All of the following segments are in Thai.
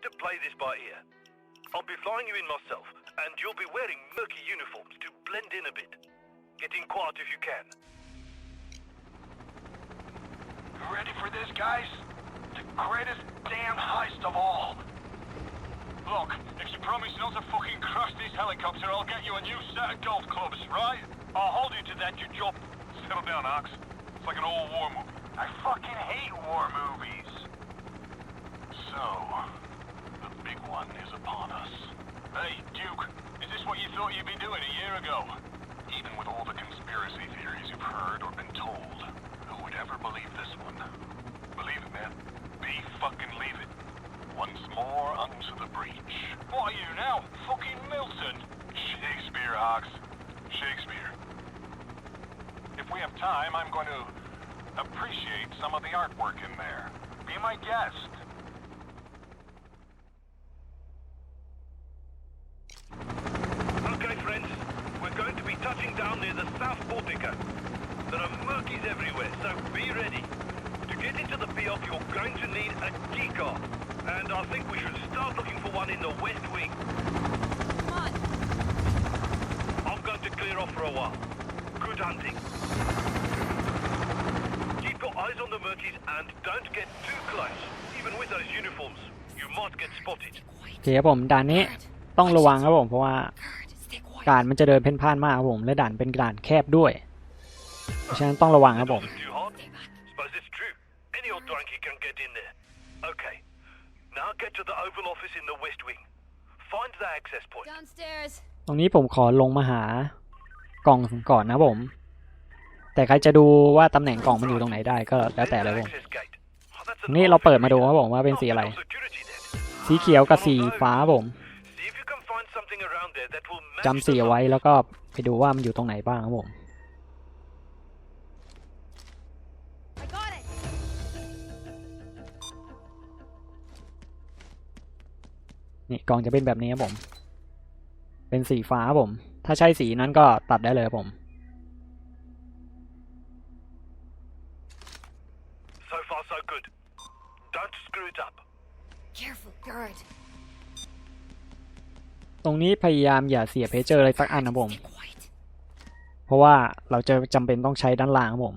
have to play this by ear. I'll be flying you in myself, and you'll be wearing murky uniforms to blend in a bit. Get in quiet if you can. Ready for this, guys? The greatest damn heist of all. Look, if you promise not to fucking crash this helicopter, I'll get you a new set of golf clubs, right? I'll hold you to that, you job. Settle down, Ox. It's like an old war movie. I fucking hate war movies. So, big one is upon us. Hey, Duke, is this what you thought you'd be doing a year ago? Even with all the conspiracy theories you've heard or been told, who would ever believe this one? Believe it, man. Be fucking leave it. Once more unto the breach. What are you now? Fucking Milton? Shakespeare, Hawks. Shakespeare. If we have time, I'm going to appreciate some of the artwork in there. Be my guest. Okay, friends, we're going to be touching down near the South Portico. There are murkies everywhere, so be ready. To get into the Piop, you're going to need a key card. And I think we should start looking for one in the West Wing. Come on. I'm going to clear off for a while. Good hunting. Keep your eyes on the murkies and don't get too close. Even with those uniforms, you might get spotted. โอเคครับผมด่านนี้ต้องระวังครับผมเพราะว่า Guard, stay quiet. การมันจะเดินเพ่นพ่านมากครับผมและด่านเป็นด่านแคบด้วย เพราะฉะนั้นต้องระวังครับผม Wasn't too hot? Suppose it's true. Any old drunkie can get in there. Okay. Now get to the Oval Office in the West Wing. Find the access point. Downstairs. ตรงนี้ผมขอลงมาหากล่องก่อนนะครับผม แต่ใครจะดูว่าตำแหน่งกล่องมันอยู่ตรงไหนได้ก็แล้วแต่เลยครับผม Access gate. Oh, that's ต an รงนี้เราเปิดมาดู odd ครับผมว่าเป็นสีอะไร feature. Security then. สีเขียวกับสีฟ้าครับผม จำสี the เอาไว้ look. แล้วก็ไปดูว่ามันอยู่ตรงไหนบ้างครับผม I got it. นี่กล่องจะเป็นแบบนี้ครับผม เป็นสีฟ้าครับผม ถ้าใช่สีนั้นก็ตัดได้เลยครับผม รงนี้พยายามอย่าเสียเพจเจอร์อะไรสักอันนะผม เพราะว่าเราจะจำเป็นต้องใช้ด้านล่างครับผม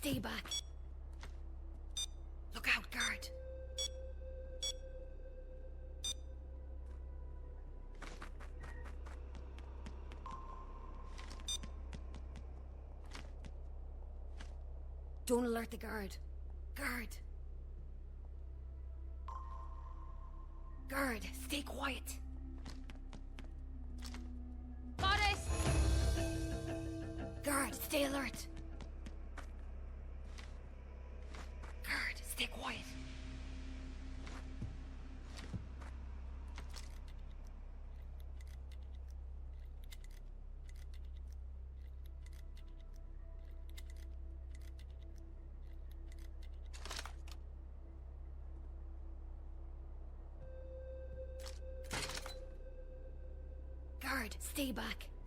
stay back. Look out, guard. Don't alert the guard. Guard. Guard,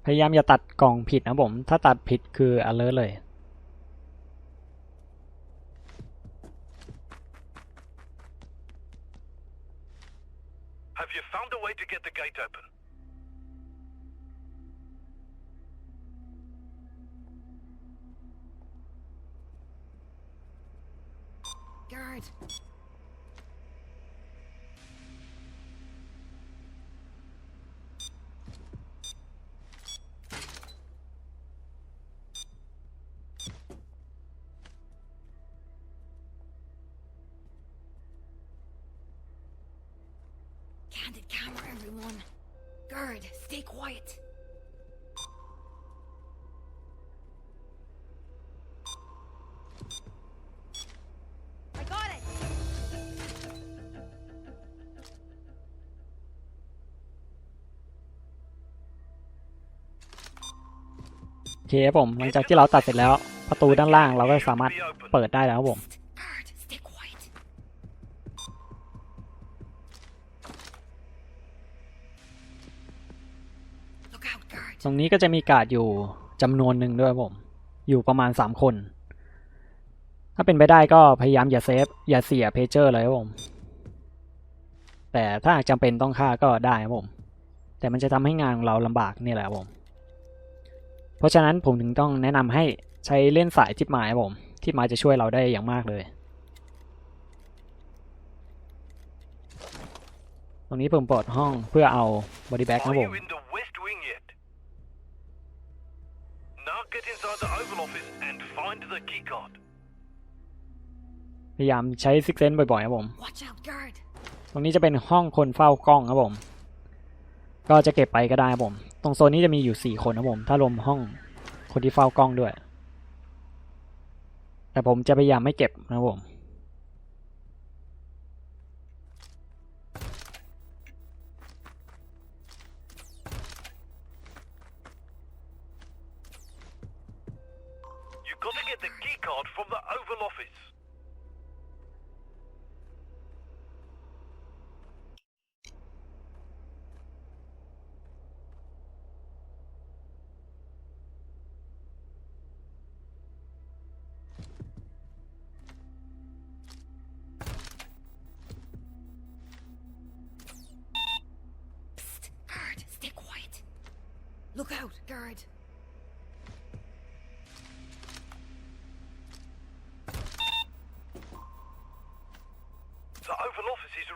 พยายามอย่าตัดกล่องผิดนะผม ถ้าตัดผิดคือ alert เลย Have you found a way to get the gate open? Guard. Candid camera, everyone. Guard, stay quiet. I got it. โอเคครับผมหลังจากที่เราตัดเสร็จแล้ว ประตูด้านล่างเราก็สามารถเปิดได้แล้วครับผม Guard, ตรงนี้ก็จะมีการ์ดอยู่จำนวนหนึ่งด้วยผม อยู่ประมาณสามคน ถ้าเป็นไปได้ก็พยายามอย่าเซฟ อย่าเสียเพจเจอร์เลยครับผม แต่ถ้าหากจำเป็นต้องฆ่าก็ได้ครับผม แต่มันจะทำให้งานของเราลำบากนี่แหละครับผม เพราะฉะนั้นผมถึงต้องแนะนำให้ใช้เล่นสายทิปหมายครับผมทิปหมายจะช่วยเราได้อย่างมากเลย ตรงนี้ผมเปิดห้องเพื่อเอาบอดี้แบ็กครับผม พยายามใช้ซิกเซนบ่อยๆครับผม Watch out, guard. ตรงนี้จะเป็นห้องคนเฝ้ากล้องครับผม ก็จะเก็บไปก็ได้ครับผม ตรงโซนนี้จะมีอยู่สี่คนครับผม ถ้ารวมห้องคนที่เฝ้ากล้องด้วย แต่ผมจะพยายามไม่เก็บนะครับผม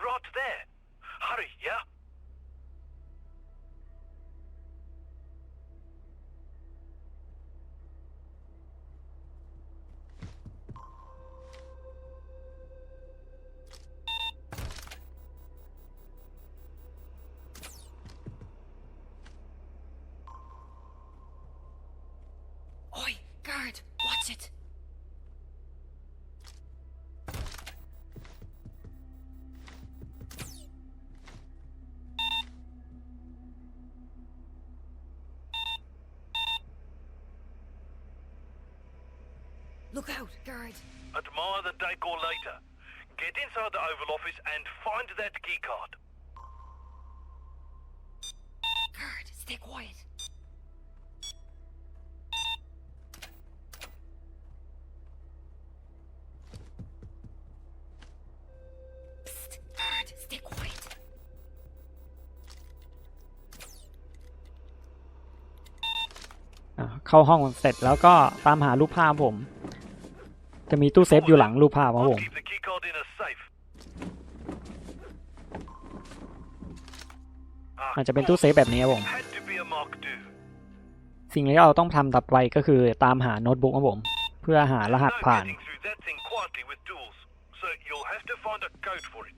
right there. Hurry, yeah? Look out, guard. Admire the decor later. Get inside the Oval Office and find that keycard. Guard, stay quiet. Psst, guard, stay quiet. อ่ะเข้าห้องเสร็จแล้วก็ตามหารูปภาพผม จะมีตู้เซฟอยู่หลังรูปภาพครับผ I'll ม keep the keycard in a safe. อาจจะเป็นตู้เซฟแบบนี้ครับผม Had to be a Mark II. สิ่งที่เราต้องทำต่อไปก็คือตามหาโน้ตบุ๊กครับผม เพื่อหารหัส No ผ่าน getting through that thing quietly with tools, so you'll have to find a code for it.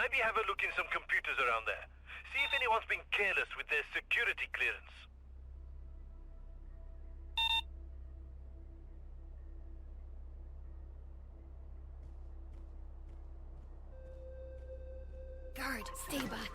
Maybe have a look in some computers around there. See if anyone's been careless with their security clearance. Guard, stay back..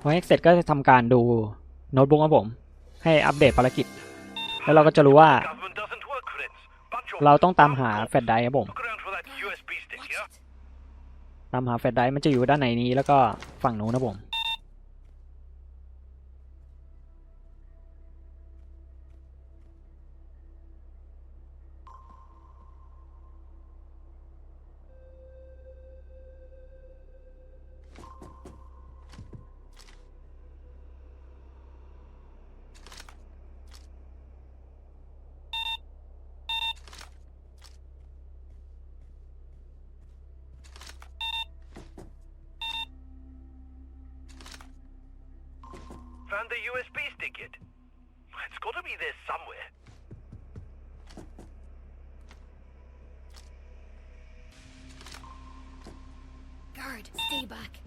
พอ hack เสร็จก็จะทำการดูโน้ตบุ๊กครับผม ให้อัปเดตภารกิจ แล้วเราก็จะรู้ว่า Government doesn't work, friends. Bunch of เราต้องตามหาแฟลชไดรฟ์ครับผม ตามหาแฟลชไดรฟ์มันจะอยู่ด้านในนี้แล้วก็ฝั่งนู้นนะผม The USB stick yet? It's got to be there somewhere. Guard, stay back.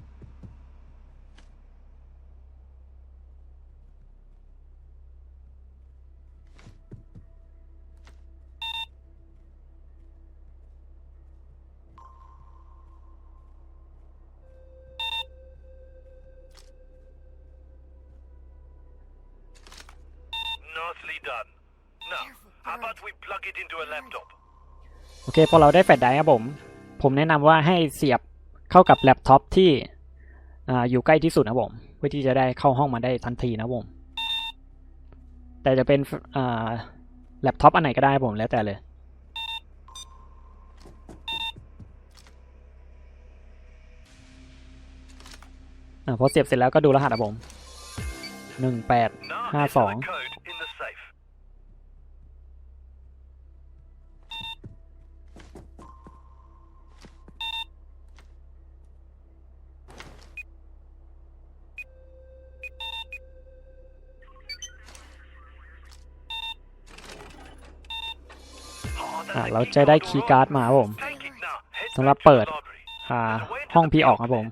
โอเคพอเราได้แฟลชไดรฟ์ครับผม ผมแนะนำว่าให้เสียบเข้ากับแล็ปท็อปที่อ่าอยู่ใกล้ที่สุดนะผมเพื่อที่จะได้เข้าห้องมาได้ทันทีนะผม แต่จะเป็นอ่าแล็ปท็อปอันไหนก็ได้ครับผมแล้วแต่เลยอ่าพอเสียบเสร็จแล้วก็ดูรหัสนะผมหนึ่งแปด Now Ah, enter the song. เราจะได้คีย์การ์ดมาครับผมสำหรับเปิดห้องพีออกครับผม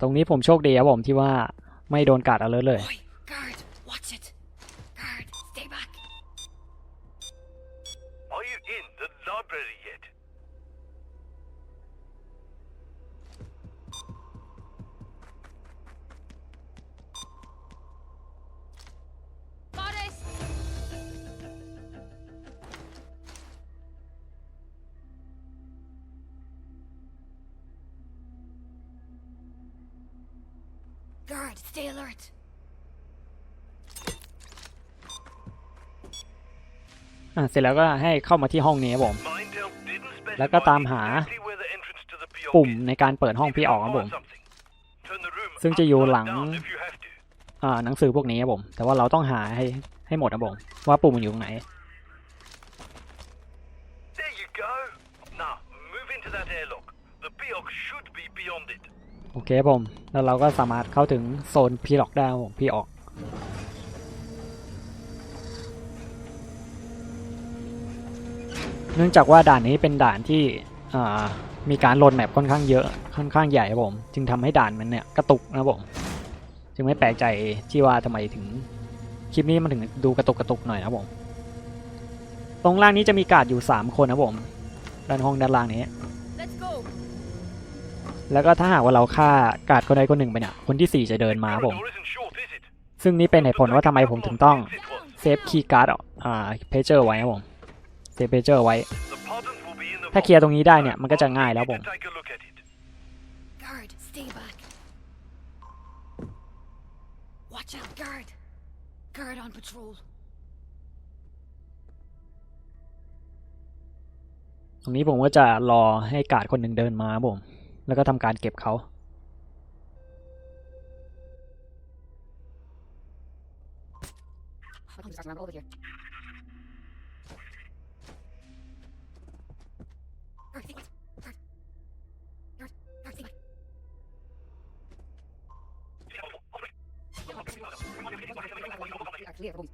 ตรงนี้ผมโชคดีครับผมที่ว่าไม่โดนกัดเอาเลยเลย Guard, stay alert. อ่าเสร็จแล้วก็ให้เข้ามาที่ห้องนี้ครับผม My intel didn't specify แล้วก็ตามหา exactly where the entrance to the POC ปุ่ม is. ในการเปิดห้อง If พี่ you ออกครับผม find something, turn the room ซึ่งจะอยู่ upside หลัง down if you have to. อ่าหนังสือพวกนี้ครับผม แต่ว่าเราต้องหาให้ให้หมดครับผม ว่าปุ่มมันอยู่ตรงไหน There you go. Now, move into that airlock. The POC should be beyond it. โอเคครับผม แล้วเราก็สามารถเข้าถึงโซนพีล็อกได้ครับผมพี่ออก เนื่องจากว่าด่านนี้เป็นด่านที่มีการโหลดแมปค่อนข้างเยอะค่อนข้างใหญ่ครับผม จึงทำให้ด่านมันเนี่ยกระตุกนะผม จึงไม่แปลกใจที่ว่าทำไมถึงคลิปนี้มันถึงดูกระตุกกระตุกหน่อยนะผม ตรงล่างนี้จะมีกาดอยู่ 3 คนนะผม ด้านห้องด้านล่างนี้ แล้วก็ถ้าหากว่าเราฆ่ากาดคนใดคนหนึ่งไปเนี่ย คนที่ 4 จะเดินมาครับผม Corridor isn't short, is it? ซึ่งนี่เป็นเหตุผลว่าทำไมผมถึงต้อง It was. เซฟคีย์การ์ดอ่าเพเจอร์ไว้ครับผมเซฟเพเจอร์ไว้ The pardons will be in the ถ้า vault. เคลียร์ตรงนี้ได้เนี่ย มันก็จะง่ายแล้วผม Take a look at it. Guard, stay back. Watch out, guard. Guard on patrol. ตรงนี้ผมก็จะรอให้การ์ดคนหนึ่งเดินมาครับผม แล้วก็ทำการเก็บเขา I'll come start around over here. Guard, stay back. Guard. Guard, guard, stay back. Clear, boys.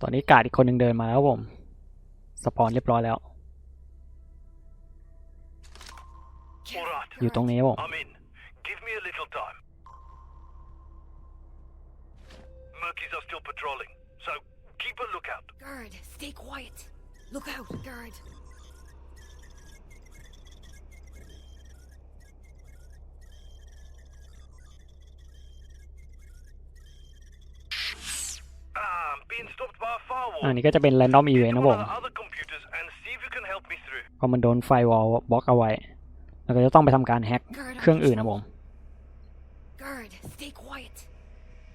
ตอนนี้การ์ดอีกคนหนึ่งเดินมาแล้วครับผม สปอนเรียบร้อยแล้ว อยู่ตรงนี้ครับผม I'm in. Give me a little time. Murkies are still patrolling, so keep a lookout. Guard, stay quiet. Look out, guard. Ah, I'm being stopped by a firewall. อันนี้ก็จะเป็น random Get event to นะผ one ม of the other computers and see if you can help me through. เพราะมันโดนไฟวอลบล็อกเอาไว้ แล้วก็จะต้องไปทำการแฮ็ก Guard เครื่อง on อื่นนะผ patrol. ม Guard, stay quiet.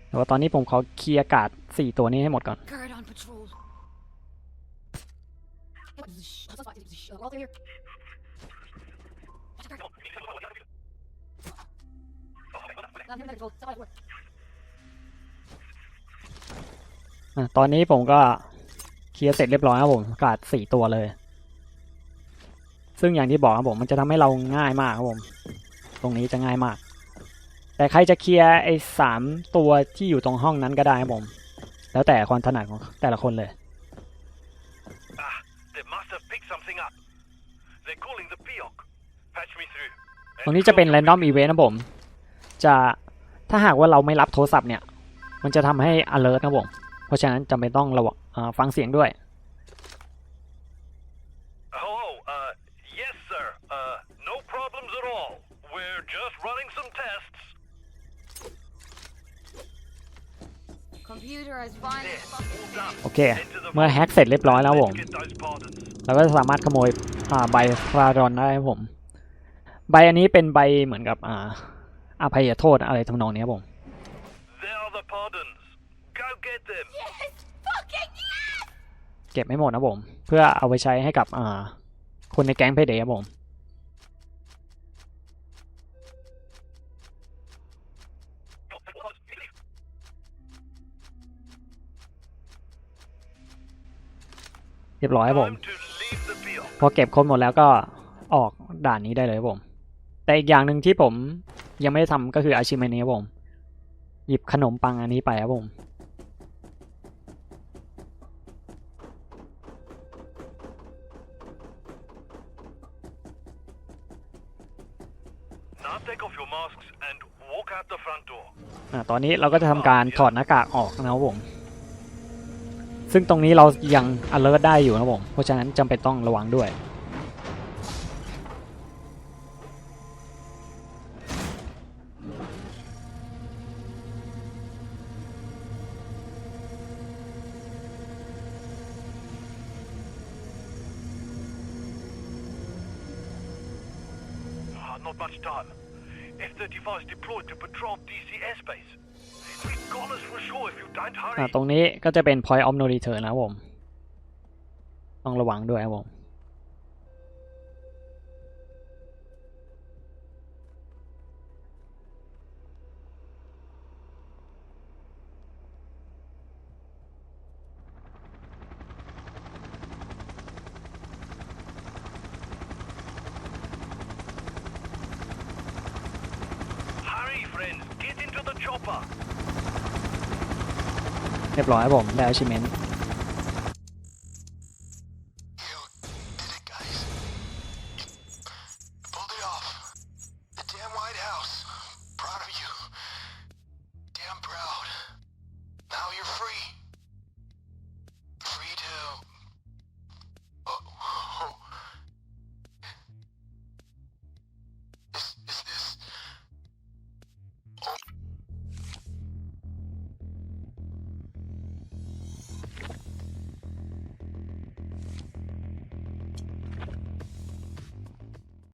แต่ว่าตอนนี้ผมขอเคลียร์การ์ดสี่ตัวนี้ให้หมดก่อน Guard on patrol. We're all here. Watch out, guard. Let him patrol. Somebody work. อะตอนนี้ผมก็เคลียร์เสร็จเรียบร้อยครับผมการ์ดสี่ตัวเลย ซึ่งอย่างที่บอกครับผมมันจะทำให้เราง่ายมากครับผม ตรงนี้จะง่ายมาก แต่ใครจะเคลียร์ไอ้สามตัวที่อยู่ตรงห้องนั้นก็ได้ครับผม แล้วแต่ความถนัดของแต่ละคนเลย Ah, they must have picked something up. They're calling the Piok. Patch me through. ตรงนี้จะเป็น random event นะผม จะถ้าหากว่าเราไม่รับโทรศัพท์เนี่ย มันจะทำให้ alert นะผม เพราะฉะนั้นจำเป็นต้องระวังอ่าฟังเสียงด้วย โอเค Head to the เมื่อ vault. แฮ็กเสร็จเรียบร้อยแล้วผม Let's get those pardons. เราก็สามารถขโมยอ่าใบฟาดอนได้ครับผม ใบอันนี้เป็นใบเหมือนกับอ่าอภัยโทษอะไรทำนองนี้ครับผม There are the pardons. Go get them. Yes! Fucking yes! เก็บไม่หมดนะผม เพื่อเอาไปใช้ให้กับอ่าคนในแก๊งเพเดครับผม เรียบร้อยครับผม Time to leave the Piok. พอเก็บครบหมดแล้วก็ออกด่านนี้ได้เลยครับผม แต่อีกอย่างหนึ่งที่ผมยังไม่ได้ทำก็คืออาชิเมนี้ครับผม หยิบขนมปังอันนี้ไปครับผม Now take off your masks and walk out the front door. อ่าตอนนี้เราก็จะทำการถอดหน้ากากออกนะครับผม ซึ่งตรงนี้เรายัง alert ได้อยู่นะผม เพราะฉะนั้นจำเป็นต้องระวังด้วย รงนี้ก็จะเป็น point of no return นะครับผม ต้องระวังด้วยครับผม Hurry, friends. Get into the chopper. เรี ยบร้อยครับผมได้อาชิเมนต์